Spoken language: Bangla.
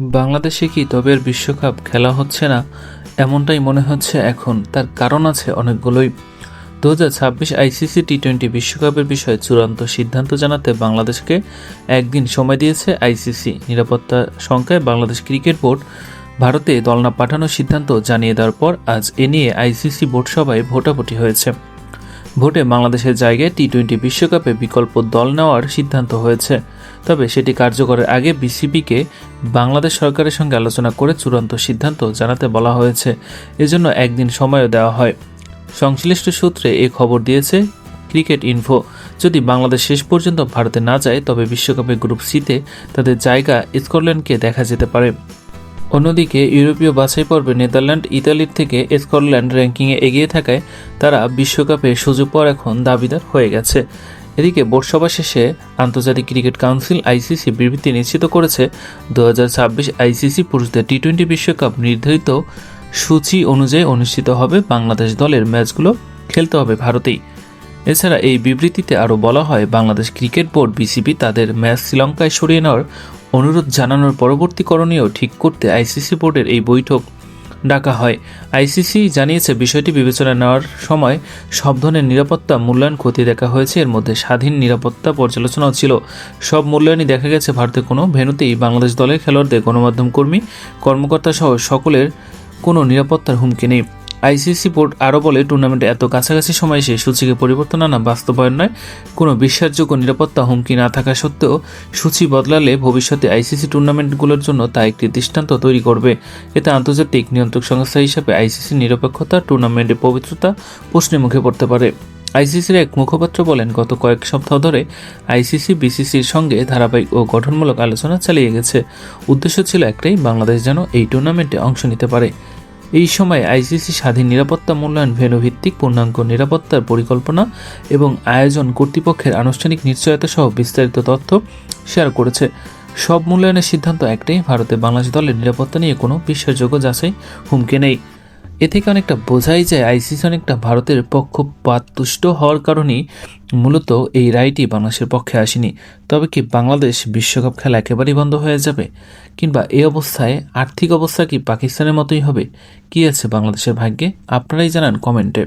বাংলাদেশে কি তবের বিশ্বকাপ খেলা হচ্ছে না? এমনটাই মনে হচ্ছে এখন। তার কারণ আছে অনেকগুলোই। দু হাজার ছাব্বিশ আইসিসি টি টোয়েন্টি বিশ্বকাপের বিষয়ে চূড়ান্ত সিদ্ধান্ত জানাতে বাংলাদেশকে একদিন সময় দিয়েছে আইসিসি। নিরাপত্তা সংখ্যায় বাংলাদেশ ক্রিকেট বোর্ড ভারতে দল না পাঠানোর সিদ্ধান্ত জানিয়ে দেওয়ার পর আজ এ নিয়ে আইসিসি বোর্ড সভায় ভোটাভুটি হয়েছে। ভোটে বাংলাদেশের জায়গায় টি টোয়েন্টি বিশ্বকাপে বিকল্প দল নেওয়ার সিদ্ধান্ত হয়েছে। তবে সেটি কার্যকরের আগে বিসিবিকে বাংলাদেশ সরকারের সঙ্গে আলোচনা করে চূড়ান্ত সিদ্ধান্ত জানাতে বলা হয়েছে। এজন্য একদিন সময়ও দেওয়া হয়। সংশ্লিষ্ট সূত্রে এ খবর দিয়েছে ক্রিকেট ইনফো। যদি বাংলাদেশ শেষ পর্যন্ত ভারতে না যায়, তবে বিশ্বকাপে গ্রুপ সিতে তাদের জায়গা স্কটল্যান্ডকে দেখা যেতে পারে। অন্যদিকে, ইউরোপীয় বাছাই পর্বে নেদারল্যান্ড, ইতালির থেকে স্কটল্যান্ড র্যাঙ্কিংয়ে এগিয়ে থাকায় তারা বিশ্বকাপে সুযোগ পাওয়ার এখন দাবিদার হয়ে গেছে। এদিকে বোর্ড সভা শেষে আন্তর্জাতিক ক্রিকেট কাউন্সিল আইসিসি বিবৃতি নিশ্চিত করেছে দু হাজার ছাব্বিশ আইসিসি পুরুষদের টি টোয়েন্টি বিশ্বকাপ নির্ধারিত সূচি অনুযায়ী অনুষ্ঠিত হবে বাংলাদেশ দলের ম্যাচগুলো খেলতে হবে ভারতেই। এছাড়া এই বিবৃতিতে আরও বলা হয়, বাংলাদেশ ক্রিকেট বোর্ড বিসিবি তাদের ম্যাচ শ্রীলঙ্কায় সরিয়ে নেওয়ার অনুরোধ জানানোর পরবর্তী করণীয় ঠিক করতে আইসিসি বোর্ডের এই বৈঠক ডাকা হয়। আইসিসি জানিয়েছে, বিষয়টি বিবেচনা নেওয়ার সময় সব ধরনের নিরাপত্তা, মূল্যায়ন ক্ষতি দেখা হয়েছে। এর মধ্যে স্বাধীন নিরাপত্তা পর্যালোচনাও ছিল। সব মূল্যায়নই দেখা গেছে ভারতের কোনো ভেনুতেই বাংলাদেশ দলের খেলোয়াড়দের গণমাধ্যম কর্মী কর্মকর্তা সহ সকলের কোনো নিরাপত্তার হুমকি নেই। আইসিসি বোর্ড আরও বলে টুর্নামেন্টে এত কাছাকাছি সময় এসে সূচিকে পরিবর্তন আনা বাস্তবায়ন নয়। কোনো বিশ্বাসযোগ্য নিরাপত্তা হুমকি না থাকা সত্ত্বেও সূচি বদলালে ভবিষ্যতে আইসিসি টুর্নামেন্টগুলোর জন্য তা একটি দৃষ্টান্ত তৈরি করবে। এতে আন্তর্জাতিক নিয়ন্ত্রক সংস্থা হিসাবে আইসিসি নিরপেক্ষতা, টুর্নামেন্টের পবিত্রতা প্রশ্নের মুখে পড়তে পারে। আইসিসির এক মুখপাত্র বলেন, গত কয়েক সপ্তাহ ধরে আইসিসি, বিসিসির সঙ্গে ধারাবাহিক ও গঠনমূলক আলোচনা চালিয়ে গেছে। উদ্দেশ্য ছিল একটাই, বাংলাদেশ যেন এই টুর্নামেন্টে অংশ নিতে পারে। এই সময় আইসিসি স্বাধীন নিরাপত্তা মূল্যায়ন ভেন্যু ভিত্তিক পূর্ণাঙ্গ নিরাপত্তার পরিকল্পনা এবং আয়োজন কর্তৃপক্ষের আনুষ্ঠানিক নিশ্চয়তা সহ বিস্তারিত তথ্য শেয়ার করেছে। সব মূল্যায়নের সিদ্ধান্ত একটাই, ভারতে বাংলাদেশ দলের নিরাপত্তা নিয়ে কোনো বিশ্বাসযোগ্য যাচাই হুমকি নেই। এ থেকে অনেকটা বোঝাই যায় আইসিসি অনেকটা ভারতের পক্ষপাতুষ্ট হওয়ার কারণেই মূলত এই রায়টি বাংলাদেশের পক্ষে আসেনি। তবে কি বাংলাদেশ বিশ্বকাপ খেলা একেবারেই বন্ধ হয়ে যাবে? কিংবা এই অবস্থায় আর্থিক অবস্থা কি পাকিস্তানের মতোই হবে? কি আছে বাংলাদেশের ভাগ্যে? আপনারাই জানান কমেন্টে।